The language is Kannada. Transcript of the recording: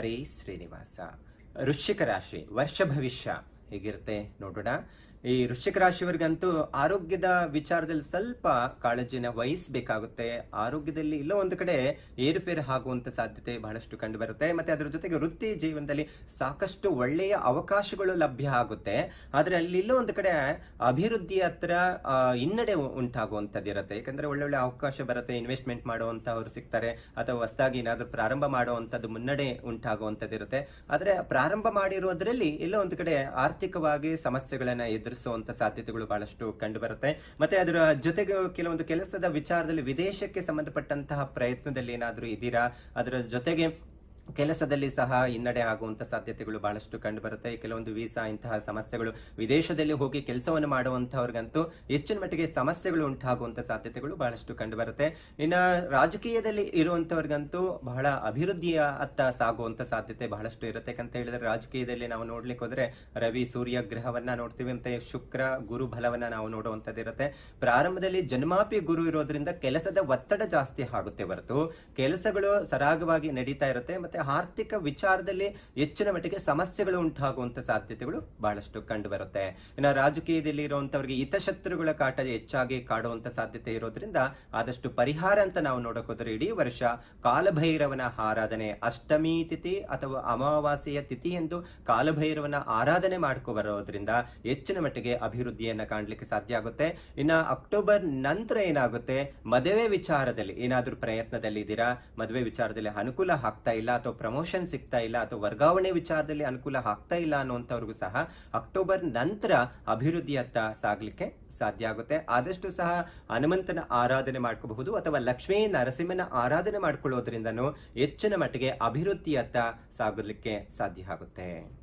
ಹರೇ ಶ್ರೀನಿವಾಸ. ವೃಶ್ಚಿಕ ರಾಶಿ ವರ್ಷ ಭವಿಷ್ಯ ಹೇಗಿರುತ್ತೆ ನೋಡೋಣ. ಈ ವೃಶ್ಚಿಕ ರಾಶಿಯವರಿಗಂತೂ ಆರೋಗ್ಯದ ವಿಚಾರದಲ್ಲಿ ಸ್ವಲ್ಪ ಕಾಳಜಿನ ವಹಿಸಬೇಕಾಗುತ್ತೆ ಆರೋಗ್ಯದಲ್ಲಿ ಇಲ್ಲೋ ಒಂದು ಕಡೆ ಏರುಪೇರು ಆಗುವಂತ ಸಾಧ್ಯತೆ ಬಹಳಷ್ಟು ಕಂಡು ಬರುತ್ತೆ ಮತ್ತೆ ಅದರ ಜೊತೆಗೆ ವೃತ್ತಿ ಜೀವನದಲ್ಲಿ ಸಾಕಷ್ಟು ಒಳ್ಳೆಯ ಅವಕಾಶಗಳು ಲಭ್ಯ ಆಗುತ್ತೆ. ಆದ್ರೆ ಅಲ್ಲಿ ಇಲ್ಲ ಒಂದು ಕಡೆ ಅಭಿವೃದ್ಧಿ ಹತ್ರ ಹಿನ್ನಡೆ ಉಂಟಾಗುವಂತದ್ದಿರುತ್ತೆ ಯಾಕಂದ್ರೆ ಒಳ್ಳೆ ಒಳ್ಳೆ ಅವಕಾಶ ಬರುತ್ತೆ ಇನ್ವೆಸ್ಟ್ಮೆಂಟ್ ಮಾಡುವಂತವ್ರು ಸಿಗ್ತಾರೆ, ಅಥವಾ ಹೊಸದಾಗಿ ಏನಾದ್ರು ಪ್ರಾರಂಭ ಮಾಡುವಂತದ್ದು ಮುನ್ನಡೆ ಉಂಟಾಗುವಂತದ್ದಿರುತ್ತೆ ಆದ್ರೆ ಪ್ರಾರಂಭ ಮಾಡಿರೋದ್ರಲ್ಲಿ ಎಲ್ಲೋ ಒಂದು ಕಡೆ ಆರ್ಥಿಕವಾಗಿ ಸಮಸ್ಯೆಗಳನ್ನ ಎದುರಿಸುವಂತ ಸಾಧ್ಯತೆಗಳು ಬಹಳಷ್ಟು ಕಂಡು ಬರುತ್ತೆ ಮತ್ತೆ ಅದರ ಜೊತೆಗೆ ಕೆಲವೊಂದು ಕೆಲಸದ ವಿಚಾರದಲ್ಲಿ ವಿದೇಶಕ್ಕೆ ಸಂಬಂಧಪಟ್ಟಂತಹ ಪ್ರಯತ್ನದಲ್ಲಿ ಏನಾದರೂ ಇದ್ದೀರಾ ಅದರ ಜೊತೆಗೆ ಕೆಲಸದಲ್ಲಿ ಸಹ ಹಿನ್ನಡೆ ಆಗುವಂತ ಸಾಧ್ಯತೆಗಳು ಬಹಳಷ್ಟು ಕಂಡು ಬರುತ್ತೆ. ಕೆಲವೊಂದು ವೀಸಾ, ಇಂತಹ ಸಮಸ್ಯೆಗಳು ವಿದೇಶದಲ್ಲಿ ಹೋಗಿ ಕೆಲಸವನ್ನು ಮಾಡುವಂತಹವ್ರಿಗಂತೂ ಹೆಚ್ಚಿನ ಮಟ್ಟಿಗೆ ಸಮಸ್ಯೆಗಳು ಉಂಟಾಗುವಂತ ಸಾಧ್ಯತೆಗಳು ಬಹಳಷ್ಟು ಕಂಡು ಬರುತ್ತೆ. ಇನ್ನ ರಾಜಕೀಯದಲ್ಲಿ ಇರುವಂತವ್ರಿಗಂತೂ ಬಹಳ ಅಭಿವೃದ್ಧಿಯ ಅತ್ತ ಸಾಗುವಂತ ಸಾಧ್ಯತೆ ಬಹಳಷ್ಟು ಇರುತ್ತೆ. ಅಂತ ಹೇಳಿದ್ರೆ ರಾಜಕೀಯದಲ್ಲಿ ನಾವು ನೋಡ್ಲಿಕ್ಕೆ ಹೋದ್ರೆ ರವಿ ಸೂರ್ಯ ಗ್ರಹವನ್ನ ನೋಡ್ತೀವಿ ಅಂತ ಶುಕ್ರ, ಗುರು ಬಲವನ್ನ ನಾವು ನೋಡುವಂತದ್ದಿರುತ್ತೆ ಪ್ರಾರಂಭದಲ್ಲಿ ಜನ್ಮಾಪಿ ಗುರು ಇರೋದ್ರಿಂದ ಕೆಲಸದ ಒತ್ತಡ ಜಾಸ್ತಿ ಆಗುತ್ತೆ ಹೊರತು. ಕೆಲಸಗಳು ಸರಾಗವಾಗಿ ನಡೀತಾ ಇರುತ್ತೆ. ಮತ್ತೆ ಆರ್ಥಿಕ ವಿಚಾರದಲ್ಲಿ ಹೆಚ್ಚಿನ ಮಟ್ಟಿಗೆ ಸಮಸ್ಯೆಗಳು ಉಂಟಾಗುವಂತ ಸಾಧ್ಯತೆಗಳು ಬಹಳಷ್ಟು ಕಂಡು ಬರುತ್ತೆ ಇನ್ನು ರಾಜಕೀಯದಲ್ಲಿ ಇರುವಂತವರಿಗೆ ಹಿತಶತ್ರುಗಳ ಕಾಟ ಹೆಚ್ಚಾಗಿ ಕಾಡುವಂತ ಸಾಧ್ಯತೆ ಇರೋದ್ರಿಂದ ಆದಷ್ಟು ಪರಿಹಾರ ಅಂತ ನಾವು ನೋಡಕೋದ್ರೆ ಇಡೀ ವರ್ಷ ಕಾಲಭೈರವನ ಆರಾಧನೆ, ಅಷ್ಟಮಿ ತಿಥಿ ಅಥವಾ ಅಮಾವಾಸ್ಯೆಯ ತಿಥಿ ಎಂದು ಕಾಲಭೈರವನ ಆರಾಧನೆ ಮಾಡ್ಕೊ ಬರೋದ್ರಿಂದ ಹೆಚ್ಚಿನ ಮಟ್ಟಿಗೆ ಅಭಿವೃದ್ಧಿಯನ್ನ ಕಾಣಲಿಕ್ಕೆ ಸಾಧ್ಯ ಆಗುತ್ತೆ. ಇನ್ನ ಅಕ್ಟೋಬರ್ ನಂತರ ಏನಾಗುತ್ತೆ? ಮದುವೆ ವಿಚಾರದಲ್ಲಿ ಏನಾದ್ರೂ ಪ್ರಯತ್ನದಲ್ಲಿ ಇದ್ದೀರಾ? ಮದುವೆ ವಿಚಾರದಲ್ಲಿ ಅನುಕೂಲ ಆಗ್ತಾ ಇಲ್ಲ ಅಥವಾ ಪ್ರಮೋಷನ್ ಸಿಗ್ತಾ ಇಲ್ಲ ಅಥವಾ ವರ್ಗಾವಣೆ ವಿಚಾರದಲ್ಲಿ ಅನುಕೂಲ ಆಗ್ತಾ ಇಲ್ಲ ಅನ್ನುವಂಥವ್ರಿಗೂ ಸಹ ಅಕ್ಟೋಬರ್ ನಂತರ ಅಭಿವೃದ್ಧಿಯತ್ತ ಸಾಗಲಿಕ್ಕೆ ಸಾಧ್ಯ ಆಗುತ್ತೆ. ಆದಷ್ಟು ಸಹ ಹನುಮಂತನ ಆರಾಧನೆ ಮಾಡ್ಕೋಬಹುದು ಅಥವಾ ಲಕ್ಷ್ಮೀ ನರಸಿಂಹನ ಆರಾಧನೆ ಮಾಡ್ಕೊಳ್ಳೋದ್ರಿಂದನೂ ಹೆಚ್ಚಿನ ಮಟ್ಟಿಗೆ ಅಭಿವೃದ್ಧಿಯತ್ತ ಸಾಗಲಿಕ್ಕೆ ಸಾಧ್ಯ ಆಗುತ್ತೆ.